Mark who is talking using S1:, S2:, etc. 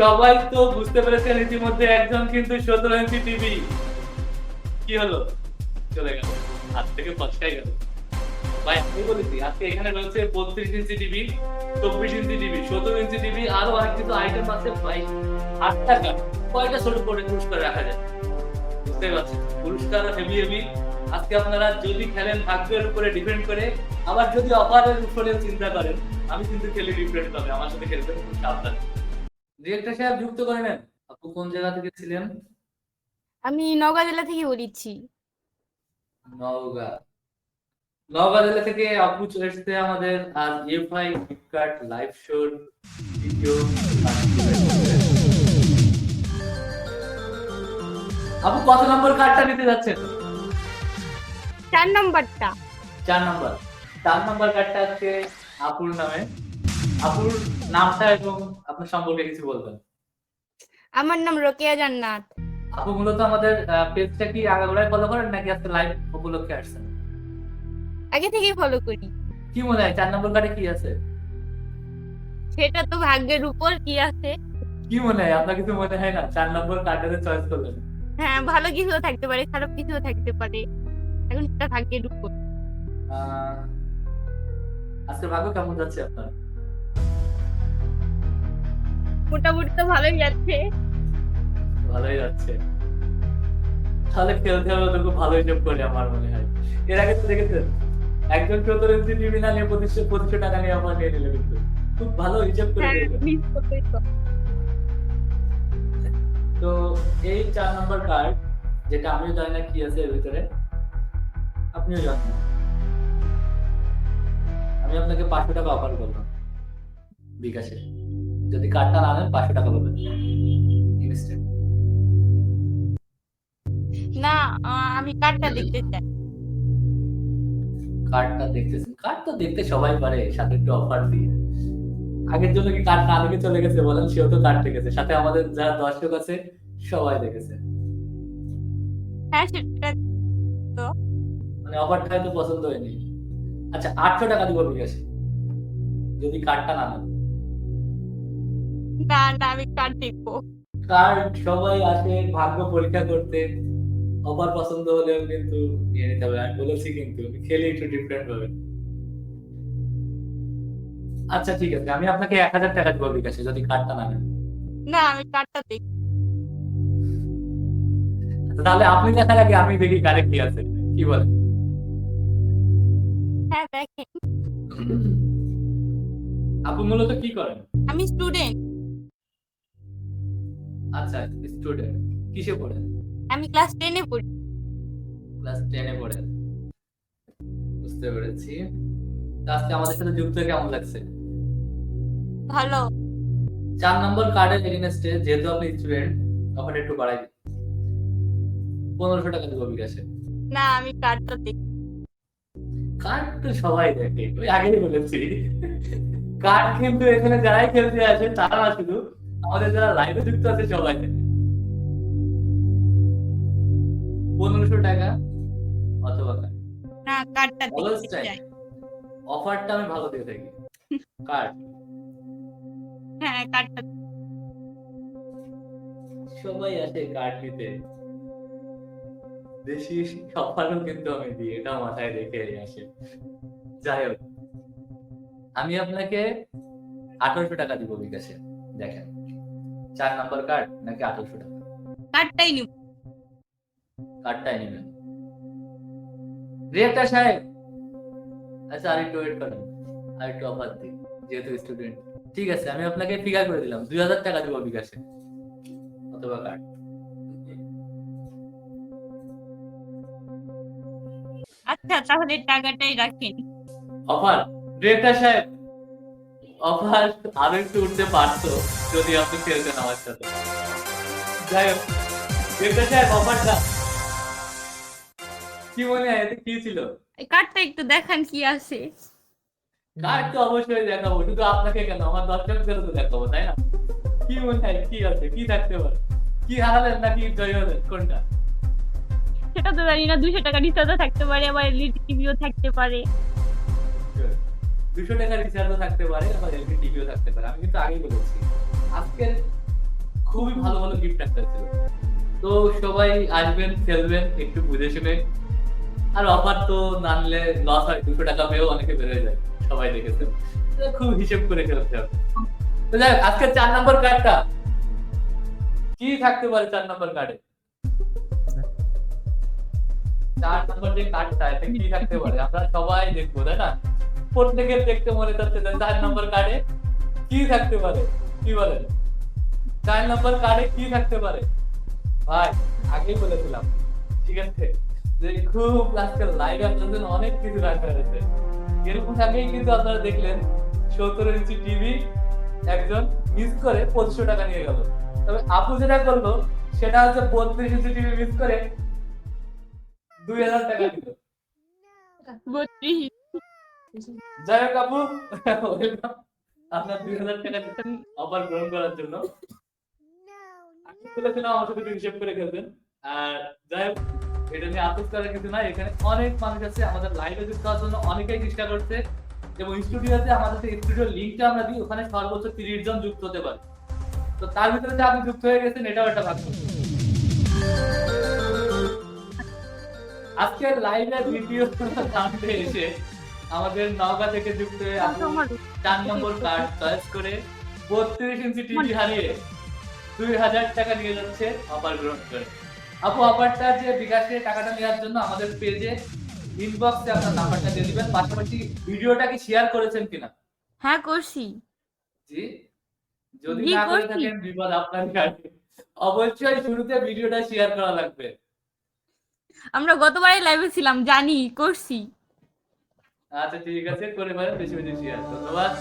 S1: সবাই তো বুঝতে পেরেছেন ইতিমধ্যে একজন কিন্তু সতেরো ইঞ্চি টিভি। কি হলো? চলে গেল। হাত থেকে ফসকাই গেল। ভাই, আমি বলেছি আজকে এখানে রয়েছে বত্রিশ ইঞ্চি টিভি, চব্বিশ ইঞ্চি টিভি, সতেরো ইঞ্চি টিভি, আরও অনেক কিছু আইটেম আছে। ভাই আট টাকা কয়টা ছোট করে পুরস্কার রাখা যায়? বুঝতে পারছেন। পুরস্কার হেভি হেভি আজকে আপনারা যদি খেলেন ভাগ্যের উপরে ডিপেন্ড করে, আবার যদি অফারের উপরে চিন্তা করেন, আমি কিন্তু খেলি ডিফারেন্ট হবে আমার সাথে খেলবেন, খুব সাবধান। ডিরেক্টর সাহেব যুক্ত করে নেন। আপু কোন জায়গা থেকে ছিলেন?
S2: আমি নওগাঁ জেলা থেকে বলিছি।
S1: নওগাঁ। নওগাঁ জেলা থেকে আপু চলে এসেছে আমাদের আজ ইউফাই ফ্লিপকার্ট লাইভ শোর ভিডিও। আপু কত নম্বর কার্ডটা নিতে যাচ্ছেন?
S2: চার নম্বরটা।
S1: চার নম্বর। চার নম্বর কার্ডটা হচ্ছে আপুর নামে। আপুর নামটা এবং আপনার সম্পর্কে কিছু বলবেন।
S2: আমার নাম রোকেয়া জান্নাত।
S1: আপু মূলত আমাদের পেজটা কি আগাগোড়ায় ফলো করেন নাকি আজকে লাইভ উপলক্ষে আসছেন?
S2: আগে থেকেই ফলো করি।
S1: কি মনে হয় চার নম্বর কার্ডে কি আছে?
S2: সেটা তো ভাগ্যের উপর কি আছে?
S1: কি মনে হয় আপনার কিছু মনে হয় না? চার নম্বর কার্ডটাতে চয়েস করলেন।
S2: হ্যাঁ ভালো কিছুও থাকতে পারে খারাপ কিছুও থাকতে পারে। এখন সেটা ভাগ্যের উপর।
S1: আজকের ভাগ্য কেমন যাচ্ছে আপনার?
S2: মোটামুটি তো ভালোই যাচ্ছে।
S1: ভালোই যাচ্ছে। তাহলে খেলতে হবে তো খুব ভালো হিসেব করে আমার মনে হয়। এর আগে তো দেখেছেন? একজন সতেরো ইঞ্চি টিভি না নিয়ে পঁচিশশো পঁচিশশো টাকা নিয়ে আমার নিয়ে নিল কিন্তু। খুব ভালো হিসেব করে
S2: হ্যাঁ তো।
S1: তো এই চার নম্বর কার্ড যেটা আমিও জানি না কি আছে এর ভিতরে আপনিও জানেন। না। আমি আপনাকে পাঁচশো টাকা অফার করলাম বিকাশে। যদি কার্ডটা না নেন পাঁচশো টাকা পাবেন।
S2: না আমি কার্ডটা দেখতে চাই।
S1: কার্ডটা দেখতেছেন কার্ড তো দেখতে সবাই পারে সাথে একটু অফার দিয়ে। আগের জন্য কি কার্ড না দেখে চলে গেছে বলেন? সেও তো কার্ড দেখেছে। সাথে আমাদের যারা দর্শক আছে সবাই দেখেছে।
S2: হ্যাঁ সেটা
S1: মানে অফারটা হয়তো পছন্দ হয়নি। আচ্ছা আটশো টাকা দিব বিকাশে। যদি কার্ডটা না নেন।
S2: না না আমি কার্ড দেখব?
S1: কার্ড সবাই আসে ভাগ্য পরীক্ষা করতে। অফার পছন্দ হলেও কিন্তু নিয়ে নিতে হবে। আমি বলেছি কিন্তু খেলে একটু ডিফারেন্ট হবে আচ্ছা ঠিক আছে। আমি আপনাকে এক হাজার টাকা দিব বিকাশে যদি কার্ডটা না নেন।
S2: না আমি কার্ডটা দেখব।
S1: আচ্ছা, তাহলে আপনি দেখার আগে আমি দেখি কারে কি আছে। কি বলেন?
S2: হ্যাঁ দেখেন।
S1: আপু মূলত কি করেন?
S2: আমি স্টুডেন্ট
S1: আচ্ছা স্টুডেন্ট কিসে পড়েন
S2: আমি ক্লাস টেনে পড়ি।
S1: ক্লাস টেনে পড়েন বুঝতে পেরেছি। আজকে আমাদের সাথে যুক্ত হয়ে কেমন লাগছে?
S2: ভালো।
S1: চার নম্বর কার্ডের এগেনস্টে যেহেতু আপনি স্টুডেন্ট তখন একটু বাড়াই দিন। পনেরোশো টাকা দেবো বিকাশে।
S2: না আমি কার্ডটা দেখব
S1: কার্ড তো সবাই দেখে। ওই আগেই বলেছি। কার্ড কিন্তু এখানে যারাই খেলতে আসে তারা শুধু আমাদের যারা লাইভে যুক্ত আছে সবাই। পনেরোশো টাকা অথবা
S2: না কার্ডটা
S1: অফারটা আমি ভালো দিয়ে থাকি। কার্ড
S2: হ্যাঁ কার্ডটা
S1: সবাই আসে কার্ড নিতে। বেশি অফারও কিন্তু আমি দিই এটা মাথায় রেখে আসে। যাই হোক আমি আপনাকে আঠারোশো টাকা দিব বিকাশে দেখেন। চার নাম্বার কার্ড নাকি আঠারোশো টাকা
S2: কার্ডটাই নিব।
S1: কার্ডটাই নেবেন রিয়েক্টার সাহেব আচ্ছা আরেকটু ওয়েট করেন। আরেকটু অফার দিই যেহেতু স্টুডেন্ট ঠিক আছে আমি আপনাকে ফিগার করে দিলাম। দুই হাজার টাকা দিব বিকাশে। অথবা কার্ড
S2: আচ্ছা তাহলে টাকাটাই রাখেন।
S1: অফার ডিরেক্টর সাহেব অফার আরও একটু উঠতে পারতো যদি আপনি খেলতেন আমার সাথে। যাই হোক সাহেব অফারটা। কি মনে হয় এতে কি ছিল?
S2: এই কার্ডটা একটু দেখান কি আছে।
S1: কার্ড তো অবশ্যই দেখাবো শুধু আপনাকে কেন? আমার দর্শকদের তো দেখাবো তাই না? কি মনে হয় কি আছে? কি থাকতে পারে? কি হারালেন নাকি জয় হলেন? কোনটা?
S2: সেটা তো জানি না দুশো টাকা রিচার্জও থাকতে পারে আবার এলইডি টিভিও থাকতে পারে।
S1: দুশো টাকা রিচার্জও থাকতে পারে, আবার এলপি টিভিও থাকতে পারে। আমি কিন্তু আগেই বলেছি, আজকের খুবই ভালো ভালো গিফট একটা ছিল। তো সবাই আসবেন, খেলবেন, একটু বুঝে শুনে। আর অফার তো না নিলে লস হয়, দুশো টাকা পেয়েও অনেকে বেড়ে যায়, সবাই দেখেছেন খুব হিসেব করে খেলতে হবে। তো যাই আজকে চার নম্বর কার্ডটা কি থাকতে পারে চার নম্বর কার্ডে চার নম্বর যে কার্ডটা এটা কি থাকতে পারে? আমরা সবাই দেখব, তাই না? প্রত্যেকের দেখতে মনে যাচ্ছে চার নম্বর কার্ডে কি থাকতে পারে? কি বলেন? চার নম্বর কার্ডে কি থাকতে পারে? ভাই, আগেই বলেছিলাম, ঠিক আছে? যে খুব আজকাল লাইভে আপনাদের অনেক কিছু রাখা হয়েছে। এরকম আগেই কিন্তু আপনারা দেখলেন, সত্তর ইঞ্চি টিভি একজন মিস করে পঁচিশশো টাকা নিয়ে গেল। তবে আপু যেটা করল, সেটা হচ্ছে বত্রিশ ইঞ্চি টিভি মিস করে দুই হাজার টাকা দিল।
S2: বত্রিশ
S1: যাই হোক আপু আপনার দুই হাজার টাকা অফার গ্রহণ করার জন্য। বলেছিলাম আমার সাথে হিসেব করে খেলবেন। আর যাই হোক, এটা নিয়ে আফসোস করার কিছু নাই। এখানে অনেক মানুষ আছে, আমাদের লাইভে যুক্ত হওয়ার জন্য অনেকেই চেষ্টা করছে। এবং স্টুডিওতে আমাদের যে স্টুডিওর লিঙ্কটা আমরা দিই, ওখানে সর্বোচ্চ তিরিশ জন যুক্ত হতে পারে। তো তার ভিতরে যে আপনি যুক্ত হয়ে গেছেন, এটাও একটা ভাগ্য। আজকের লাইভে ভিডিও জানতে এসে আমাদের নওগাঁ থেকে যুক্ত হয়ে চার নম্বর কার্ড চয়েস করে বত্রিশ ইঞ্চি টিভি হারিয়ে দুই হাজার টাকা নিয়ে যাচ্ছে অফার গ্রহণ করে। আপু অফারটা যে বিকাশে টাকাটা নেওয়ার জন্য আমাদের পেজে ইনবক্সে আপনার নাম্বারটা দিয়ে দিবেন। পাশাপাশি ভিডিওটা কি শেয়ার করেছেন কিনা?
S2: হ্যাঁ করছি।
S1: জি। যদি না করে থাকেন বিপদ আপনার কাছে অবশ্যই শুরুতে ভিডিওটা শেয়ার করা লাগবে।
S2: আমরা গতবারে লাইভে ছিলাম জানি করছি।
S1: আচ্ছা ঠিক আছে করে পারেন বেশি বেশি শেয়ার ধন্যবাদ।